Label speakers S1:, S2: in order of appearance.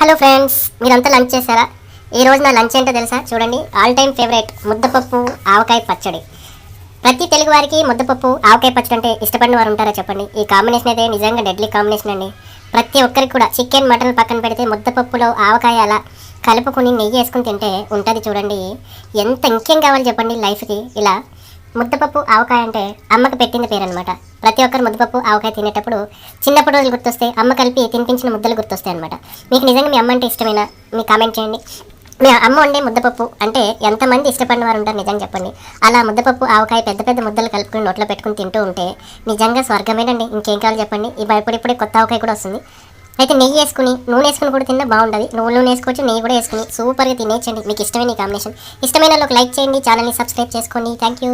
S1: Hello friends మీరంతా lunch చేశారా? ఈ రోజు నా లంచ్ ఏంటో తెలుసా? చూడండి ఆల్ టైమ్ ఫేవరెట్ ముద్దపప్పు ఆవకాయ పచ్చడి. ప్రతి తెలుగు వారికి ముద్దపప్పు ఆవకాయ పచ్చడి అంటే ఇష్టపడిన వారు ఉంటారా చెప్పండి? ఈ కాంబినేషన్ అయితే నిజంగా డెడ్లీ కాంబినేషన్ అండి. ప్రతి ఒక్కరికి కూడా చికెన్ మటన్ పక్కన పెడితే ముద్దపప్పులో ఆవకాయ అలా కలుపుకొని నెయ్యి వేసుకుని తింటే ఉంటుంది చూడండి. ఎంత ఇంకేం కావాలి చెప్పండి లైఫ్కి ఇలా ముద్దపప్పు ఆవకాయ అంటే అమ్మకు పెట్టింది పేరు అనమాట ప్రతి ఒక్కరు ముద్దపప్పు ఆవకాయ తినేటప్పుడు చిన్నప్పుడు రోజులు గుర్తొస్తే అమ్మ కలిపి తినిపించిన ముద్దలు గుర్తొస్తాయి అనమాట మీకు నిజంగా మీ అమ్మ అంటే ఇష్టమైన? మీ కామెంట్ చేయండి. మీ అమ్మ వండే ముద్దపప్పు అంటే ఎంతమంది ఇష్టపడిన వారు ఉంటారు నిజంగా చెప్పండి. అలా ముద్దపప్పు ఆవకాయ పెద్ద పెద్ద ముద్దలు కలుపుకుని నోట్లో పెట్టుకుని తింటూ ఉంటే నిజంగా స్వర్గమేనండి. ఇంకేం కావాలి చెప్పండి? ఈ ఇప్పుడిప్పుడే కొత్త ఆవకాయ కూడా వస్తుంది. అయితే నెయ్యి వేసుకుని నూనె వేసుకుని కూడా తిన్నా బాగుంటుంది. నువ్వు నూనె వేసుకోవచ్చు నెయ్యి కూడా వేసుకుని. సూపర్గా తినేయచ్చండి మీకు ఇష్టమైన కాంబినేషన్. ఇష్టమైన లైక్ చేయండి ఛానల్ని సబ్స్క్రైబ్ చేసుకోండి. Thank you.